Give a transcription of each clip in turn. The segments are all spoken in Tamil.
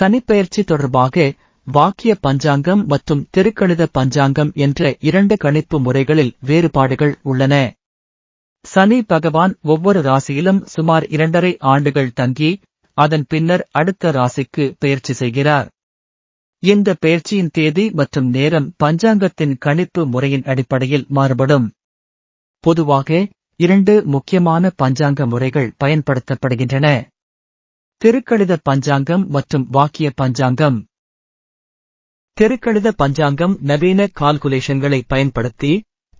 சனிப்பெயர்ச்சி தொடர்பாக வாக்கிய பஞ்சாங்கம் மற்றும் திருக்கணித பஞ்சாங்கம் என்ற இரண்டு கணிப்பு முறைகளில் வேறுபாடுகள் உள்ளன. சனி பகவான் ஒவ்வொரு ராசியிலும் சுமார் இரண்டரை ஆண்டுகள் தங்கி அதன் பின்னர் அடுத்த ராசிக்கு பயிற்சி செய்கிறார். இந்த பெயர்ச்சியின் தேதி மற்றும் நேரம் பஞ்சாங்கத்தின் கணிப்பு முறையின் அடிப்படையில் மாறுபடும். பொதுவாக இரண்டு முக்கியமான பஞ்சாங்க முறைகள் பயன்படுத்தப்படுகின்றன. திருக்கணித பஞ்சாங்கம் மற்றும் வாக்கிய பஞ்சாங்கம். திருக்கணித பஞ்சாங்கம் நவீன கால்குலேஷன்களை பயன்படுத்தி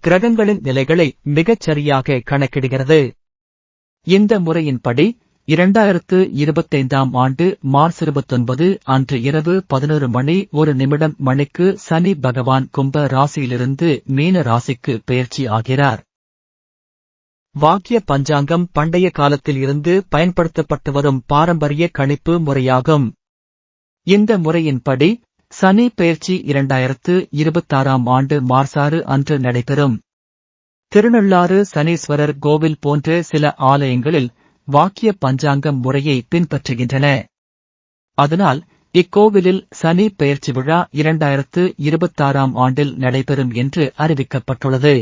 கிரகங்களின் நிலைகளை மிகச் சரியாக கணக்கிடுகிறது. இந்த முறையின்படி இரண்டாயிரத்து இருபத்தைந்தாம் ஆண்டு மார்ச் இருபத்தொன்பது அன்று இரவு பதினொரு மணி ஒரு நிமிடம் மணிக்கு சனி பகவான் கும்ப ராசியிலிருந்து மீன ராசிக்கு பெயர்ச்சி ஆகிறார். வாக்கிய பஞ்சாங்கம் பண்டைய காலத்தில் இருந்து பயன்படுத்தப்பட்டு வரும் பாரம்பரிய கணிப்பு முறையாகும். இந்த முறையின்படி சனி பெயர்ச்சி இரண்டாயிரத்து இருபத்தாறாம் ஆண்டு மார்சாறு அன்று நடைபெறும். திருநள்ளாறு சனீஸ்வரர் கோவில் போன்ற சில ஆலயங்களில் வாக்கிய பஞ்சாங்கம் முறையை பின்பற்றுகின்றன. அதனால் இக்கோவிலில் சனி பெயர்ச்சி விழா இரண்டாயிரத்து இருபத்தாறாம் ஆண்டில் நடைபெறும் என்று அறிவிக்கப்பட்டுள்ளது.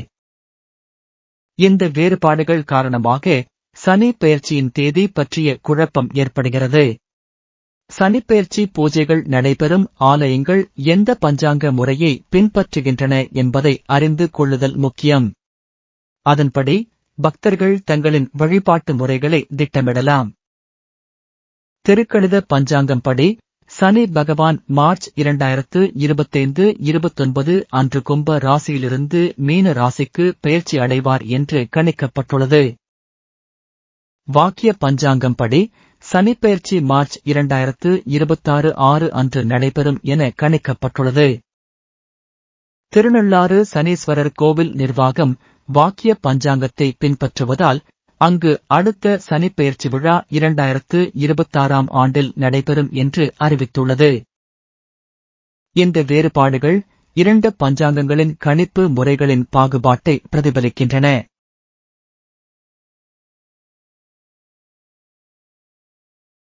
இந்த வேறுபாடுகள் காரணமாக சனி பெயர்ச்சியின் தேதி பற்றிய குழப்பம் ஏற்படுகிறது. சனிப்பெயர்ச்சி பூஜைகள் நடைபெறும் ஆலயங்கள் எந்த பஞ்சாங்க முறையை பின்பற்றுகின்றன என்பதை அறிந்து கொள்ளுதல் முக்கியம். அதன்படி பக்தர்கள் தங்களின் வழிபாட்டு முறைகளை திட்டமிடலாம். திருக்கணித பஞ்சாங்கம் படி சனி பகவான் மார்ச் இரண்டாயிரத்து இருபத்தைந்து இருபத்தொன்பது அன்று கும்ப ராசியிலிருந்து மீன ராசிக்கு பயிற்சி அடைவார் என்று கணிக்கப்பட்டுள்ளது. வாக்கிய பஞ்சாங்கம் படி பயிற்சி மார்ச் இரண்டாயிரத்து இருபத்தாறு ஆறு அன்று நடைபெறும் என கணிக்கப்பட்டுள்ளது. திருநள்ளாறு சனீஸ்வரர் கோவில் நிர்வாகம் வாக்கிய பஞ்சாங்கத்தை பின்பற்றுவதால் அங்கு அடுத்த சனிப்பெயர்ச்சி விழா இரண்டாயிரத்து இருபத்தாறாம் ஆண்டில் நடைபெறும் என்று அறிவித்துள்ளது. இந்த வேறுபாடுகள் இரண்டு பஞ்சாங்கங்களின் கணிப்பு முறைகளின் பாகுபாட்டை பிரதிபலிக்கின்றன.